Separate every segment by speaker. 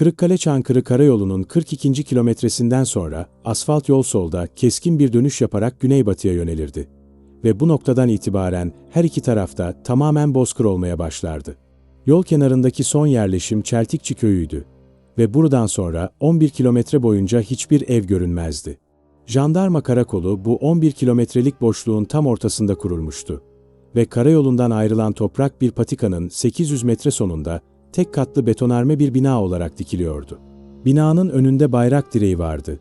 Speaker 1: Kırıkkale Çankırı Karayolu'nun 42. kilometresinden sonra asfalt yol solda keskin bir dönüş yaparak güneybatıya yönelirdi. Ve bu noktadan itibaren her iki tarafta tamamen bozkır olmaya başlardı. Yol kenarındaki son yerleşim Çeltikçi köyüydü ve buradan sonra 11 kilometre boyunca hiçbir ev görünmezdi. Jandarma karakolu bu 11 kilometrelik boşluğun tam ortasında kurulmuştu ve karayolundan ayrılan toprak bir patikanın 800 metre sonunda tek katlı betonarme bir bina olarak dikiliyordu. Binanın önünde bayrak direği vardı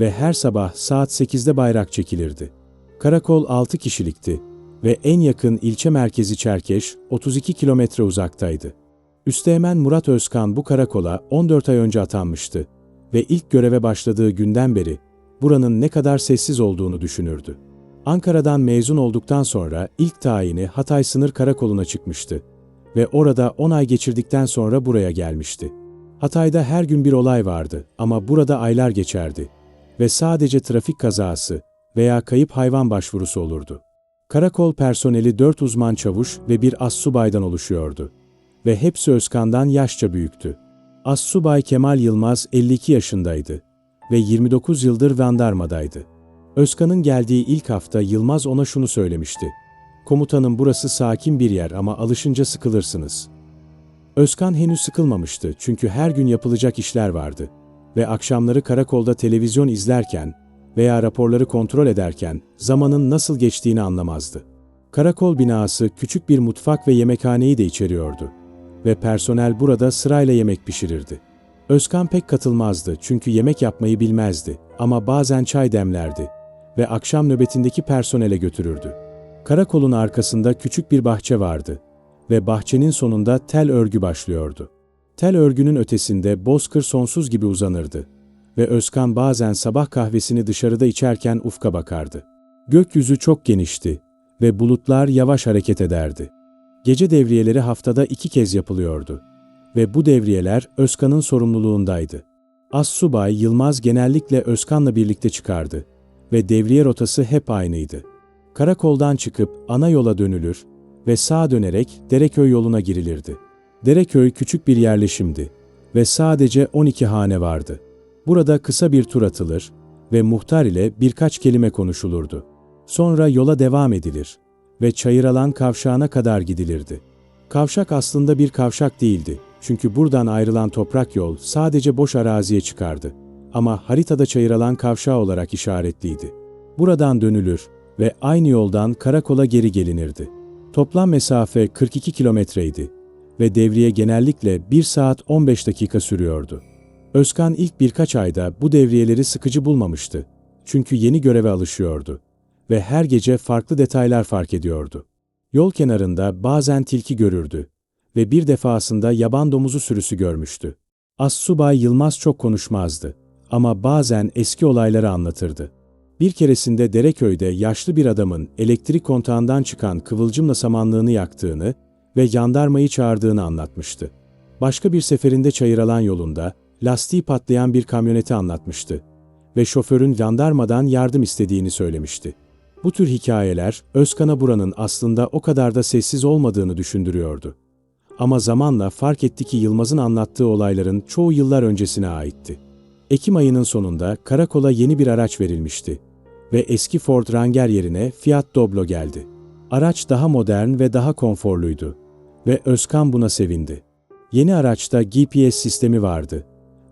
Speaker 1: ve her sabah saat 8'de bayrak çekilirdi. Karakol 6 kişilikti ve en yakın ilçe merkezi Çerkeş 32 kilometre uzaktaydı. Üsteğmen Murat Özkan bu karakola 14 ay önce atanmıştı ve ilk göreve başladığı günden beri buranın ne kadar sessiz olduğunu düşünürdü. Ankara'dan mezun olduktan sonra ilk tayini Hatay Sınır Karakolu'na çıkmıştı ve orada 10 ay geçirdikten sonra buraya gelmişti. Hatay'da her gün bir olay vardı ama burada aylar geçerdi ve sadece trafik kazası veya kayıp hayvan başvurusu olurdu. Karakol personeli 4 uzman çavuş ve bir assubaydan oluşuyordu ve hepsi Özkan'dan yaşça büyüktü. Assubay Kemal Yılmaz 52 yaşındaydı ve 29 yıldır Vandarma'daydı. Özkan'ın geldiği ilk hafta Yılmaz ona şunu söylemişti. Komutanım burası sakin bir yer ama alışınca sıkılırsınız. Özkan henüz sıkılmamıştı çünkü her gün yapılacak işler vardı ve akşamları karakolda televizyon izlerken veya raporları kontrol ederken zamanın nasıl geçtiğini anlamazdı. Karakol binası küçük bir mutfak ve yemekhaneyi de içeriyordu ve personel burada sırayla yemek pişirirdi. Özkan pek katılmazdı çünkü yemek yapmayı bilmezdi ama bazen çay demlerdi ve akşam nöbetindeki personele götürürdü. Karakolun arkasında küçük bir bahçe vardı ve bahçenin sonunda tel örgü başlıyordu. Tel örgünün ötesinde bozkır sonsuz gibi uzanırdı ve Özkan bazen sabah kahvesini dışarıda içerken ufka bakardı. Gökyüzü çok genişti ve bulutlar yavaş hareket ederdi. Gece devriyeleri haftada iki kez yapılıyordu ve bu devriyeler Özkan'ın sorumluluğundaydı. Assubay Yılmaz genellikle Özkan'la birlikte çıkardı ve devriye rotası hep aynıydı. Karakoldan çıkıp ana yola dönülür ve sağa dönerek Dereköy yoluna girilirdi. Dereköy küçük bir yerleşimdi ve sadece 12 hane vardı. Burada kısa bir tur atılır ve muhtar ile birkaç kelime konuşulurdu. Sonra yola devam edilir ve Çayıralan kavşağına kadar gidilirdi. Kavşak aslında bir kavşak değildi. Çünkü buradan ayrılan toprak yol sadece boş araziye çıkardı. Ama haritada Çayıralan kavşağı olarak işaretliydi. Buradan dönülür ve aynı yoldan karakola geri gelinirdi. Toplam mesafe 42 kilometreydi ve devriye genellikle 1 saat 15 dakika sürüyordu. Özkan ilk birkaç ayda bu devriyeleri sıkıcı bulmamıştı. Çünkü yeni göreve alışıyordu ve her gece farklı detaylar fark ediyordu. Yol kenarında bazen tilki görürdü ve bir defasında yaban domuzu sürüsü görmüştü. Assubay Yılmaz çok konuşmazdı ama bazen eski olayları anlatırdı. Bir keresinde Dereköy'de yaşlı bir adamın elektrik kontağından çıkan kıvılcımla samanlığını yaktığını ve jandarmayı çağırdığını anlatmıştı. Başka bir seferinde Çayıralan yolunda lastiği patlayan bir kamyoneti anlatmıştı ve şoförün jandarmadan yardım istediğini söylemişti. Bu tür hikayeler Özkan'a buranın aslında o kadar da sessiz olmadığını düşündürüyordu. Ama zamanla fark etti ki Yılmaz'ın anlattığı olayların çoğu yıllar öncesine aitti. Ekim ayının sonunda karakola yeni bir araç verilmişti ve eski Ford Ranger yerine Fiat Doblo geldi. Araç daha modern ve daha konforluydu ve Özkan buna sevindi. Yeni araçta GPS sistemi vardı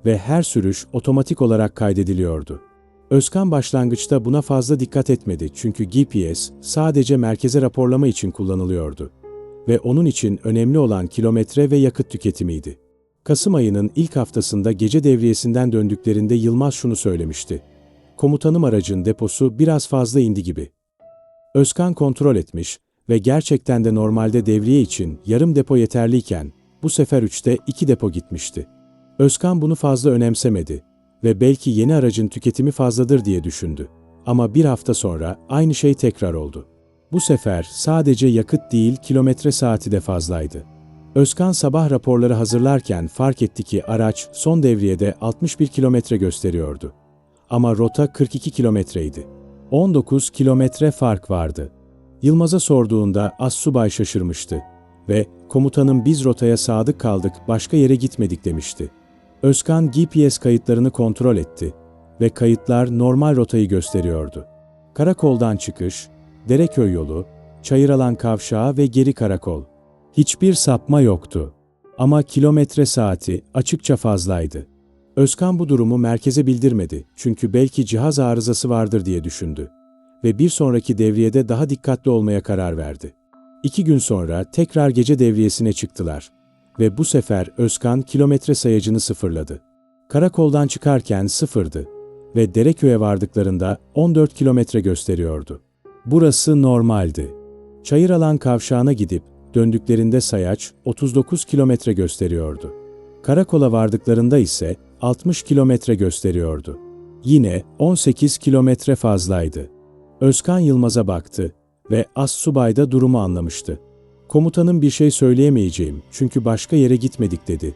Speaker 1: ve her sürüş otomatik olarak kaydediliyordu. Özkan başlangıçta buna fazla dikkat etmedi çünkü GPS sadece merkeze raporlama için kullanılıyordu ve onun için önemli olan kilometre ve yakıt tüketimiydi. Kasım ayının ilk haftasında gece devriyesinden döndüklerinde Yılmaz şunu söylemişti. Komutanım aracın deposu biraz fazla indi gibi. Özkan kontrol etmiş ve gerçekten de normalde devriye için yarım depo yeterliyken bu sefer üçte iki depo gitmişti. Özkan bunu fazla önemsemedi ve belki yeni aracın tüketimi fazladır diye düşündü. Ama bir hafta sonra aynı şey tekrar oldu. Bu sefer sadece yakıt değil kilometre saati de fazlaydı. Özkan sabah raporları hazırlarken fark etti ki araç son devriyede 61 kilometre gösteriyordu. Ama rota 42 kilometreydi. 19 kilometre fark vardı. Yılmaz'a sorduğunda Assubay şaşırmıştı ve komutanım biz rotaya sadık kaldık başka yere gitmedik demişti. Özkan GPS kayıtlarını kontrol etti ve kayıtlar normal rotayı gösteriyordu. Karakoldan çıkış, Dereköy yolu, Çayıralan kavşağı ve geri karakol. Hiçbir sapma yoktu. Ama kilometre saati açıkça fazlaydı. Özkan bu durumu merkeze bildirmedi çünkü belki cihaz arızası vardır diye düşündü. Ve bir sonraki devriyede daha dikkatli olmaya karar verdi. İki gün sonra tekrar gece devriyesine çıktılar. Ve bu sefer Özkan kilometre sayacını sıfırladı. Karakoldan çıkarken sıfırdı ve Dereköy'e vardıklarında 14 kilometre gösteriyordu. Burası normaldi. Çayıralan kavşağına gidip döndüklerinde sayaç 39 kilometre gösteriyordu. Karakola vardıklarında ise 60 kilometre gösteriyordu. Yine 18 kilometre fazlaydı. Özkan Yılmaz'a baktı ve as subay da durumu anlamıştı. Komutanım bir şey söyleyemeyeceğim çünkü başka yere gitmedik dedi.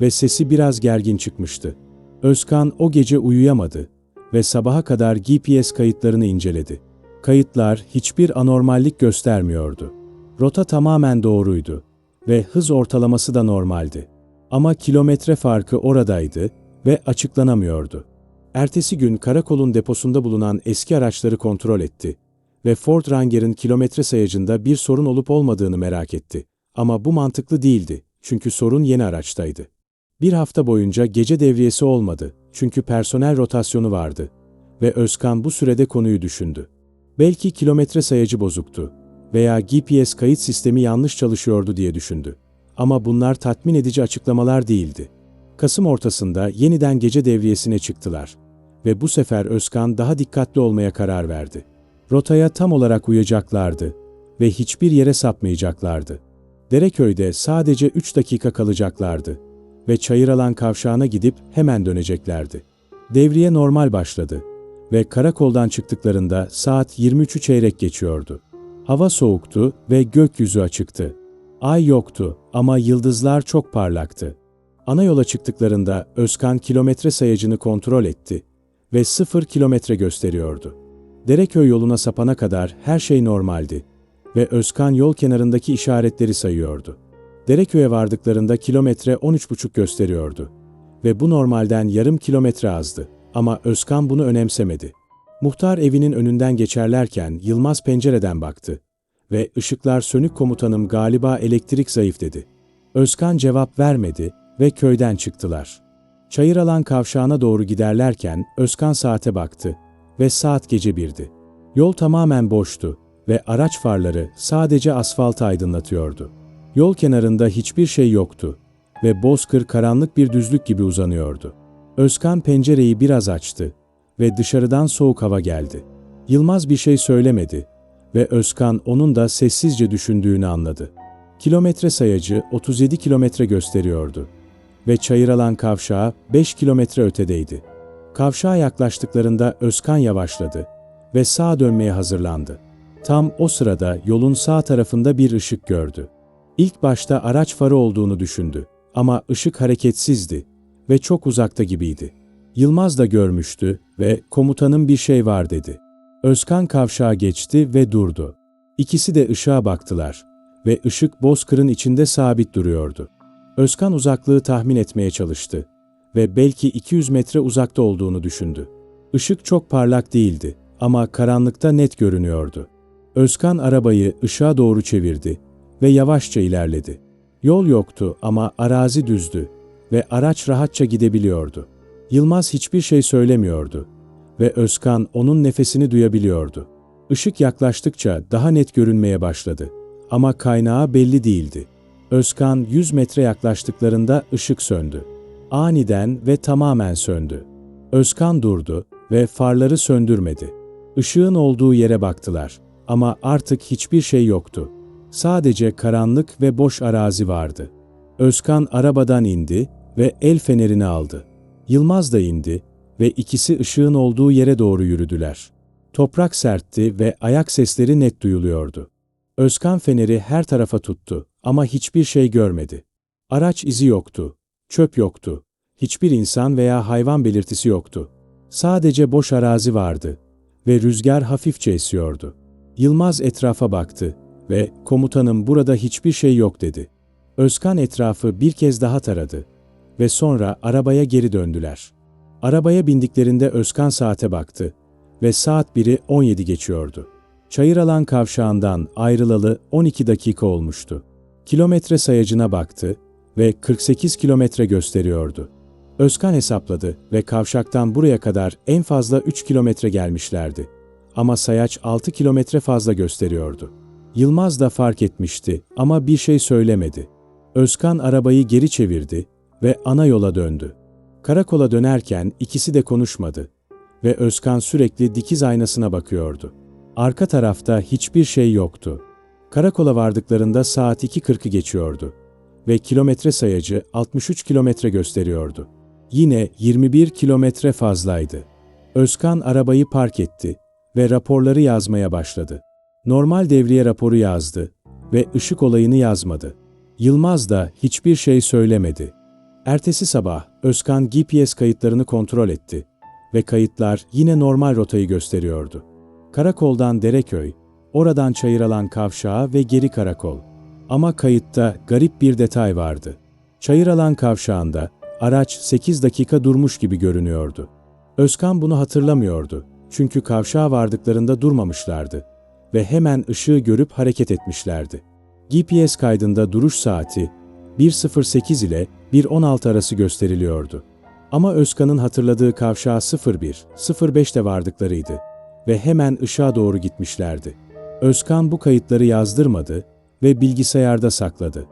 Speaker 1: Ve sesi biraz gergin çıkmıştı. Özkan o gece uyuyamadı ve sabaha kadar GPS kayıtlarını inceledi. Kayıtlar hiçbir anormallik göstermiyordu. Rota tamamen doğruydu ve hız ortalaması da normaldi. Ama kilometre farkı oradaydı ve açıklanamıyordu. Ertesi gün karakolun deposunda bulunan eski araçları kontrol etti ve Ford Ranger'ın kilometre sayacında bir sorun olup olmadığını merak etti. Ama bu mantıklı değildi çünkü sorun yeni araçtaydı. Bir hafta boyunca gece devriyesi olmadı çünkü personel rotasyonu vardı ve Özkan bu sürede konuyu düşündü. Belki kilometre sayacı bozuktu veya GPS kayıt sistemi yanlış çalışıyordu diye düşündü. Ama bunlar tatmin edici açıklamalar değildi. Kasım ortasında yeniden gece devriyesine çıktılar ve bu sefer Özkan daha dikkatli olmaya karar verdi. Rotaya tam olarak uyacaklardı ve hiçbir yere sapmayacaklardı. Dereköy'de sadece 3 dakika kalacaklardı ve Çayıralan kavşağına gidip hemen döneceklerdi. Devriye normal başladı ve karakoldan çıktıklarında saat 23'ü çeyrek geçiyordu. Hava soğuktu ve gökyüzü açıktı. Ay yoktu ama yıldızlar çok parlaktı. Ana yola çıktıklarında Özkan kilometre sayacını kontrol etti ve sıfır kilometre gösteriyordu. Dereköy yoluna sapana kadar her şey normaldi ve Özkan yol kenarındaki işaretleri sayıyordu. Dereköy'e vardıklarında kilometre 13,5 gösteriyordu ve bu normalden yarım kilometre azdı. Ama Özkan bunu önemsemedi. Muhtar evinin önünden geçerlerken Yılmaz pencereden baktı ve ışıklar sönük komutanım galiba elektrik zayıf dedi. Özkan cevap vermedi ve köyden çıktılar. Çayıralan kavşağına doğru giderlerken Özkan saate baktı ve saat gece birdi. Yol tamamen boştu ve araç farları sadece asfaltı aydınlatıyordu. Yol kenarında hiçbir şey yoktu ve bozkır karanlık bir düzlük gibi uzanıyordu. Özkan pencereyi biraz açtı ve dışarıdan soğuk hava geldi. Yılmaz bir şey söylemedi ve Özkan onun da sessizce düşündüğünü anladı. Kilometre sayacı 37 kilometre gösteriyordu ve Çayıralan kavşağı 5 kilometre ötedeydi. Kavşağa yaklaştıklarında Özkan yavaşladı ve sağa dönmeye hazırlandı. Tam o sırada yolun sağ tarafında bir ışık gördü. İlk başta araç farı olduğunu düşündü ama ışık hareketsizdi ve çok uzakta gibiydi. Yılmaz da görmüştü ve komutanın bir şey var dedi. Özkan kavşağa geçti ve durdu. İkisi de ışığa baktılar ve ışık bozkırın içinde sabit duruyordu. Özkan uzaklığı tahmin etmeye çalıştı ve belki 200 metre uzakta olduğunu düşündü. Işık çok parlak değildi ama karanlıkta net görünüyordu. Özkan arabayı ışığa doğru çevirdi ve yavaşça ilerledi. Yol yoktu ama arazi düzdü ve araç rahatça gidebiliyordu. Yılmaz hiçbir şey söylemiyordu ve Özkan onun nefesini duyabiliyordu. Işık yaklaştıkça daha net görünmeye başladı ama kaynağı belli değildi. Özkan 100 metre yaklaştıklarında ışık söndü. Aniden ve tamamen söndü. Özkan durdu ve farları söndürmedi. Işığın olduğu yere baktılar ama artık hiçbir şey yoktu. Sadece karanlık ve boş arazi vardı. Özkan arabadan indi ve el fenerini aldı. Yılmaz da indi ve ikisi ışığın olduğu yere doğru yürüdüler. Toprak sertti ve ayak sesleri net duyuluyordu. Özkan feneri her tarafa tuttu ama hiçbir şey görmedi. Araç izi yoktu, çöp yoktu, hiçbir insan veya hayvan belirtisi yoktu. Sadece boş arazi vardı ve rüzgar hafifçe esiyordu. Yılmaz etrafa baktı ve komutanım burada hiçbir şey yok dedi. Özkan etrafı bir kez daha taradı ve sonra arabaya geri döndüler. Arabaya bindiklerinde Özkan saate baktı ve saat 1'i 17 geçiyordu. Çayıralan kavşağından ayrılalı 12 dakika olmuştu. Kilometre sayacına baktı ve 48 kilometre gösteriyordu. Özkan hesapladı ve kavşaktan buraya kadar en fazla 3 kilometre gelmişlerdi. Ama sayaç 6 kilometre fazla gösteriyordu. Yılmaz da fark etmişti ama bir şey söylemedi. Özkan arabayı geri çevirdi ve ana yola döndü. Karakola dönerken ikisi de konuşmadı ve Özkan sürekli dikiz aynasına bakıyordu. Arka tarafta hiçbir şey yoktu. Karakola vardıklarında saat 2.40'ı geçiyordu ve kilometre sayacı 63 kilometre gösteriyordu. Yine 21 kilometre fazlaydı. Özkan arabayı park etti ve raporları yazmaya başladı. Normal devriye raporu yazdı ve ışık olayını yazmadı. Yılmaz da hiçbir şey söylemedi. Ertesi sabah Özkan GPS kayıtlarını kontrol etti ve kayıtlar yine normal rotayı gösteriyordu. Karakoldan Dereköy, oradan Çayıralan kavşağı ve geri karakol. Ama kayıtta garip bir detay vardı. Çayıralan kavşağında araç 8 dakika durmuş gibi görünüyordu. Özkan bunu hatırlamıyordu çünkü kavşağa vardıklarında durmamışlardı ve hemen ışığı görüp hareket etmişlerdi. GPS kaydında duruş saati 1.08 ile 1.16 arası gösteriliyordu. Ama Özkan'ın hatırladığı kavşağa 01, 05'te vardıklarıydı ve hemen ışığa doğru gitmişlerdi. Özkan bu kayıtları yazdırmadı ve bilgisayarda sakladı.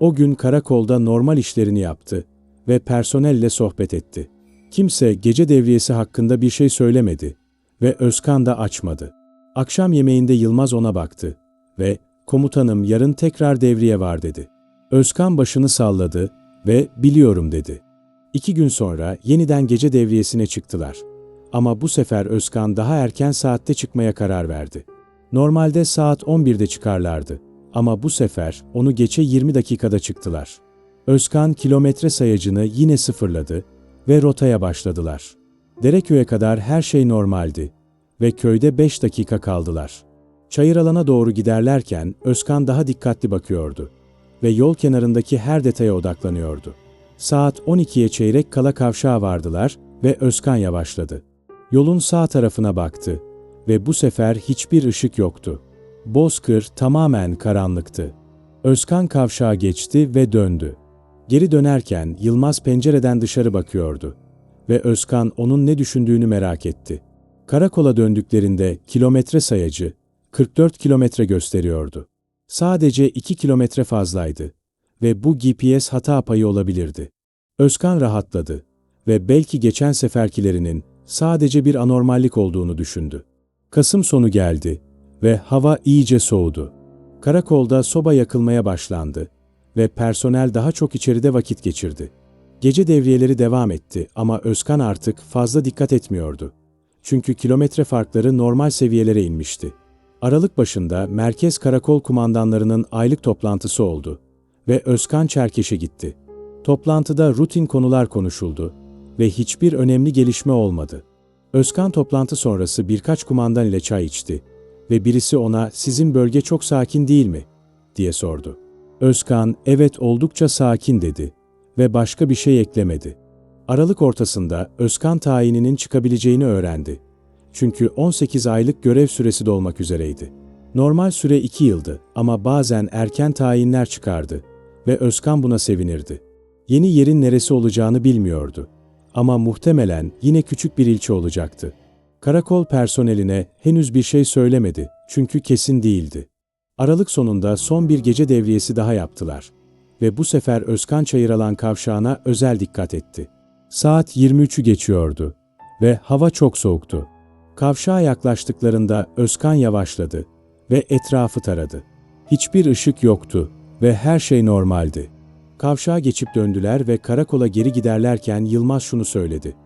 Speaker 1: O gün karakolda normal işlerini yaptı ve personelle sohbet etti. Kimse gece devriyesi hakkında bir şey söylemedi ve Özkan da açmadı. Akşam yemeğinde Yılmaz ona baktı ve "Komutanım yarın tekrar devriye var." dedi. Özkan başını salladı ve "Biliyorum." dedi. İki gün sonra yeniden gece devriyesine çıktılar. Ama bu sefer Özkan daha erken saatte çıkmaya karar verdi. Normalde saat 11'de çıkarlardı. Ama bu sefer onu geçe 20 dakikada çıktılar. Özkan kilometre sayacını yine sıfırladı ve rotaya başladılar. Dereköy'e kadar her şey normaldi ve köyde 5 dakika kaldılar. Çayır alana doğru giderlerken Özkan daha dikkatli bakıyordu ve yol kenarındaki her detaya odaklanıyordu. Saat 12'ye çeyrek kala kavşağa vardılar ve Özkan yavaşladı. Yolun sağ tarafına baktı ve bu sefer hiçbir ışık yoktu. Bozkır tamamen karanlıktı. Özkan kavşağa geçti ve döndü. Geri dönerken Yılmaz pencereden dışarı bakıyordu ve Özkan onun ne düşündüğünü merak etti. Karakola döndüklerinde kilometre sayacı 44 kilometre gösteriyordu. Sadece 2 kilometre fazlaydı ve bu GPS hata payı olabilirdi. Özkan rahatladı ve belki geçen seferkilerinin sadece bir anormallik olduğunu düşündü. Kasım sonu geldi ve hava iyice soğudu. Karakolda soba yakılmaya başlandı ve personel daha çok içeride vakit geçirdi. Gece devriyeleri devam etti ama Özkan artık fazla dikkat etmiyordu. Çünkü kilometre farkları normal seviyelere inmişti. Aralık başında merkez karakol kumandanlarının aylık toplantısı oldu ve Özkan Çerkeş'e gitti. Toplantıda rutin konular konuşuldu ve hiçbir önemli gelişme olmadı. Özkan toplantı sonrası birkaç kumandan ile çay içti ve birisi ona "Sizin bölge çok sakin değil mi?" diye sordu. Özkan, "Evet, oldukça sakin." dedi ve başka bir şey eklemedi. Aralık ortasında Özkan tayininin çıkabileceğini öğrendi. Çünkü 18 aylık görev süresi dolmak üzereydi. Normal süre 2 yıldı ama bazen erken tayinler çıkardı ve Özkan buna sevinirdi. Yeni yerin neresi olacağını bilmiyordu. Ama muhtemelen yine küçük bir ilçe olacaktı. Karakol personeline henüz bir şey söylemedi çünkü kesin değildi. Aralık sonunda son bir gece devriyesi daha yaptılar ve bu sefer Özkan Çayıralan kavşağına özel dikkat etti. Saat 23'ü geçiyordu ve hava çok soğuktu. Kavşağa yaklaştıklarında Özkan yavaşladı ve etrafı taradı. Hiçbir ışık yoktu ve her şey normaldi. Kavşağa geçip döndüler ve karakola geri giderlerken Yılmaz şunu söyledi.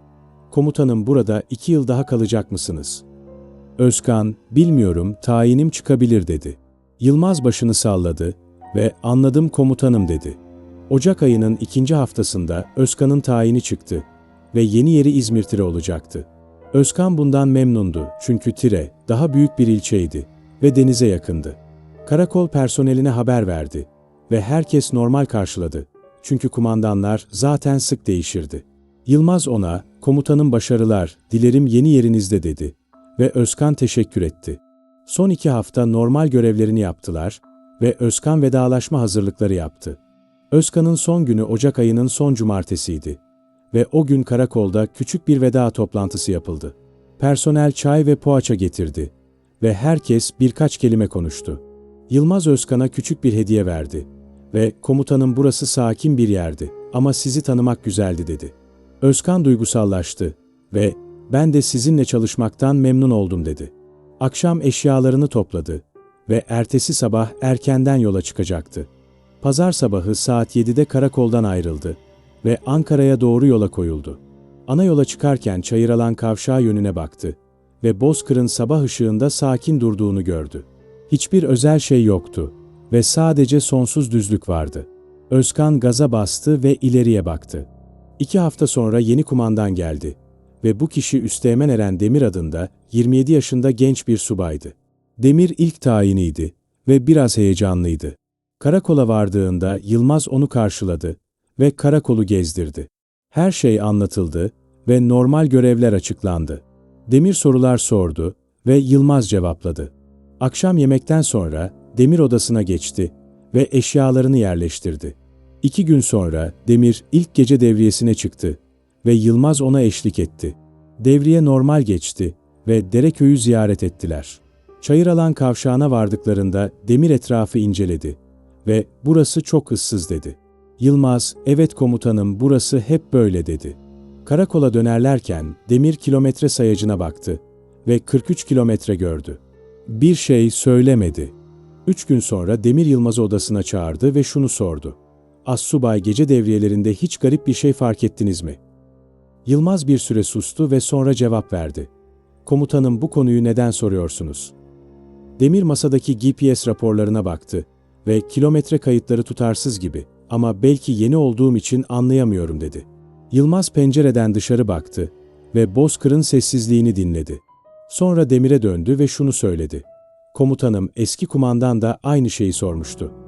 Speaker 1: Komutanım burada iki yıl daha kalacak mısınız? Özkan, bilmiyorum, tayinim çıkabilir dedi. Yılmaz başını salladı ve anladım komutanım dedi. Ocak ayının ikinci haftasında Özkan'ın tayini çıktı ve yeni yeri İzmir Tire olacaktı. Özkan bundan memnundu çünkü Tire daha büyük bir ilçeydi ve denize yakındı. Karakol personeline haber verdi ve herkes normal karşıladı. Çünkü kumandanlar zaten sık değişirdi. Yılmaz ona, komutanım başarılar, dilerim yeni yerinizde dedi. Ve Özkan teşekkür etti. Son iki hafta normal görevlerini yaptılar ve Özkan vedalaşma hazırlıkları yaptı. Özkan'ın son günü Ocak ayının son cumartesiydi ve o gün karakolda küçük bir veda toplantısı yapıldı. Personel çay ve poğaça getirdi ve herkes birkaç kelime konuştu. Yılmaz Özkan'a küçük bir hediye verdi ve komutanım burası sakin bir yerdi ama sizi tanımak güzeldi dedi. Özkan duygusallaştı ve ben de sizinle çalışmaktan memnun oldum dedi. Akşam eşyalarını topladı ve ertesi sabah erkenden yola çıkacaktı. Pazar sabahı saat 7'de karakoldan ayrıldı ve Ankara'ya doğru yola koyuldu. Ana yola çıkarken Çayıralan kavşağı yönüne baktı ve Bozkır'ın sabah ışığında sakin durduğunu gördü. Hiçbir özel şey yoktu ve sadece sonsuz düzlük vardı. Özkan gaza bastı ve ileriye baktı. İki hafta sonra yeni kumandan geldi ve bu kişi Üsteğmen Eren Demir adında 27 yaşında genç bir subaydı. Demir ilk tayiniydi ve biraz heyecanlıydı. Karakola vardığında Yılmaz onu karşıladı ve karakolu gezdirdi. Her şey anlatıldı ve normal görevler açıklandı. Demir sorular sordu ve Yılmaz cevapladı. Akşam yemekten sonra Demir odasına geçti ve eşyalarını yerleştirdi. İki gün sonra Demir ilk gece devriyesine çıktı ve Yılmaz ona eşlik etti. Devriye normal geçti ve Dereköy'ü ziyaret ettiler. Çayıralan kavşağına vardıklarında Demir etrafı inceledi ve burası çok ıssız dedi. Yılmaz, evet komutanım burası hep böyle dedi. Karakola dönerlerken Demir kilometre sayacına baktı ve 43 kilometre gördü. Bir şey söylemedi. Üç gün sonra Demir Yılmaz'ı odasına çağırdı ve şunu sordu. Assubay gece devriyelerinde hiç garip bir şey fark ettiniz mi? Yılmaz bir süre sustu ve sonra cevap verdi. Komutanım bu konuyu neden soruyorsunuz? Demir masadaki GPS raporlarına baktı ve kilometre kayıtları tutarsız gibi ama belki yeni olduğum için anlayamıyorum dedi. Yılmaz pencereden dışarı baktı ve Bozkır'ın sessizliğini dinledi. Sonra Demir'e döndü ve şunu söyledi. Komutanım eski kumandan da aynı şeyi sormuştu.